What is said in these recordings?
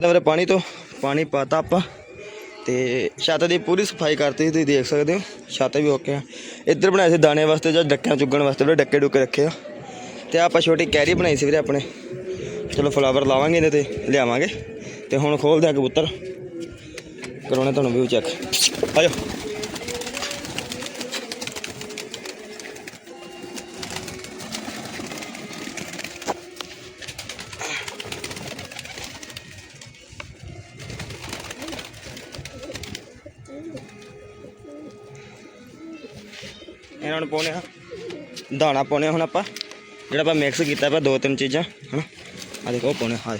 ਤਾਂ ਵੀਰੇ, ਪਾਣੀ ਤੋਂ ਪਾਣੀ ਪਾਤਾ ਆਪਾਂ ਤੇ ਛੱਤ ਦੀ ਪੂਰੀ ਸਫ਼ਾਈ ਕਰਤੀ ਤੁਸੀਂ ਦੇਖ ਸਕਦੇ ਹੋ, ਛੱਤ ਵੀ ਓਕੇ ਆ। ਇੱਧਰ ਬਣਾਏ ਸੀ ਦਾਣੇ ਵਾਸਤੇ ਜਾਂ ਡੱਕਿਆਂ ਚੁੱਗਣ ਵਾਸਤੇ ਵੀਰੇ ਡੱਕੇ ਡੁੱਕੇ ਰੱਖੇ ਆ। ਤੇ ਆਪਾਂ ਛੋਟੀ ਕੈਰੀ ਬਣਾਈ ਸੀ ਵੀਰੇ ਆਪਣੇ। ਚਲੋ ਫਲਾਵਰ ਲਾਵਾਂਗੇ ਇਹਦੇ ਤੇ, ਲਿਆਵਾਂਗੇ। ਤੇ ਹੁਣ ਖੋਲਦੇ ਆ ਕਬੂਤਰ। ਕਰਾਉਣੇ ਤੁਹਾਨੂੰ ਵਿਊ ਚੈੱਕ ਆਜੋ। ਇਹਨਾਂ ਨੂੰ ਪਾਉਣੇ ਆ। ਦਾਣਾ ਪਾਉਣੇ ਆ ਹੁਣ ਆਪਾਂ। ਜਿਹੜਾ ਆਪਾਂ ਮਿਕਸ ਕੀਤਾ ਆਪਾਂ ਦੋ ਤਿੰਨ ਚੀਜ਼ਾਂ, ਹਨਾ। ਆ ਦੇਖੋ, ਉਹ ਪਾਉਣੇ ਆ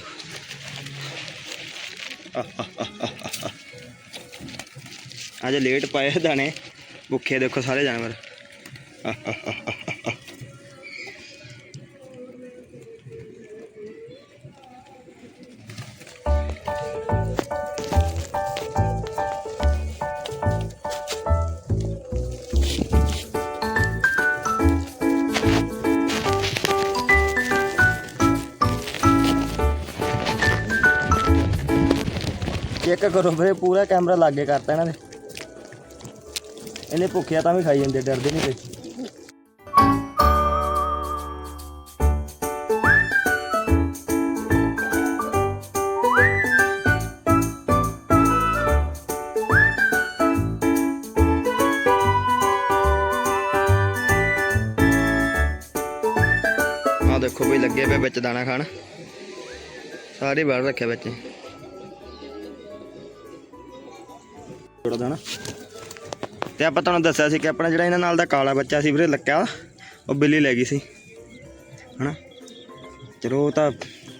ਅੱਜ ਲੇਟ ਪਾਏ ਦਾਣੇ, ਭੁੱਖੇ ਦੇਖੋ ਸਾਰੇ ਜਾਨਵਰ। ਚੈੱਕ ਕਰੋ ਵੀਰੇ, ਪੂਰਾ ਕੈਮਰਾ ਲਾਗੇ ਕਰਤਾ ਇਹਨਾਂ ਨੇ। ਇਹਨੇ ਭੁੱਖਿਆ ਤਾਂ ਵੀ ਖਾਈ ਜਾਂਦੇ, ਡਰਦੇ ਨਹੀਂ ਕੋਈ। ਆ ਦੇਖੋ ਵੀ ਲੱਗੇ ਪਏ ਵਿੱਚ ਦਾਣਾ ਖਾਣ। ਸਾਰੇ ਬਾਹਰ ਰੱਖਿਆ ਬੱਚੇ ਥੋੜਾ ਦਾਣਾ। ਤੇ ਆਪਾਂ ਤੁਹਾਨੂੰ ਦੱਸਿਆ ਸੀ ਕਿ ਆਪਣਾ ਜਿਹੜਾ ਇਹਨਾਂ ਨਾਲ ਦਾ ਕਾਲਾ ਬੱਚਾ ਸੀ ਵੀਰੇ ਲੱਕਿਆ ਉਹ ਬਿੱਲੀ ਲੈ ਗਈ ਸੀ। ਹਨਾ? ਚਲੋ ਉਹ ਤਾਂ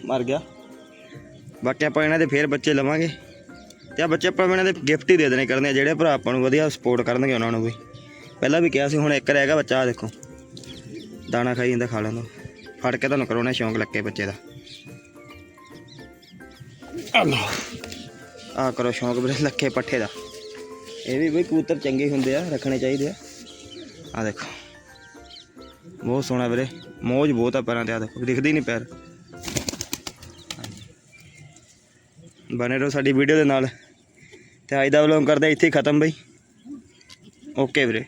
ਮਰ ਗਿਆ। ਬਾਕੀ ਆਪਾਂ ਇਹਨਾਂ ਦੇ ਫੇਰ ਬੱਚੇ ਲਵਾਂਗੇ। ਤੇ ਆ ਬੱਚੇ ਆਪਾਂ ਇਹਨਾਂ ਦੇ ਗਿਫਟ ਹੀ ਦੇ ਦੇਣੇ ਕਰਨੇ ਆ ਜਿਹੜੇ ਭਰਾ ਆਪਾਂ ਨੂੰ ਵਧੀਆ ਸਪੋਰਟ ਕਰਨਗੇ ਉਹਨਾਂ ਨੂੰ ਵੀ। ਪਹਿਲਾਂ ਵੀ ਕਿਹਾ ਸੀ ਹੁਣ ਇੱਕ ਰਹਿ ਗਿਆ ਬੱਚਾ ਆ ਦੇਖੋ। ਦਾਣਾ ਖਾਈ ਜਾਂਦਾ ਖਾ ਲੈਂਦਾ। ਫੜ ਕੇ ਤੁਹਾਨੂੰ ਕਰਾਉਣਾ ਸ਼ੌਂਕ ਲੱਗੇ ਬੱਚੇ ਦਾ। ਆ ਕਰੋ ਸ਼ੌਂਕ ਵੀਰੇ ਲੱਕੇ ਪੱਠੇ ਦਾ। ਇਹ ਵੀ ਬਈ ਕਬੂਤਰ ਚੰਗੇ ਹੁੰਦੇ ਆ, ਰੱਖਣੇ ਚਾਹੀਦੇ ਆ। ਆ ਦੇਖੋ। ਬਹੁਤ ਸੋਹਣਾ ਵੀਰੇ। ਮੋਜ ਬਹੁਤ ਆ ਪੈਰਾਂ ਤੇ ਆ ਦੇਖੋ। ਦਿਖਦੇ ਹੀ ਨਹੀਂ ਪੈਰ। ਬਣੇ ਰਹੋ ਸਾਡੀ ਵੀਡੀਓ ਦੇ ਨਾਲ। ਤੇ ਅੱਜ ਦਾ ਵਲੋਗ ਕਰਦੇ ਇੱਥੇ ਹੀ ਖਤਮ ਬਈ। ਓਕੇ ਵੀਰੇ।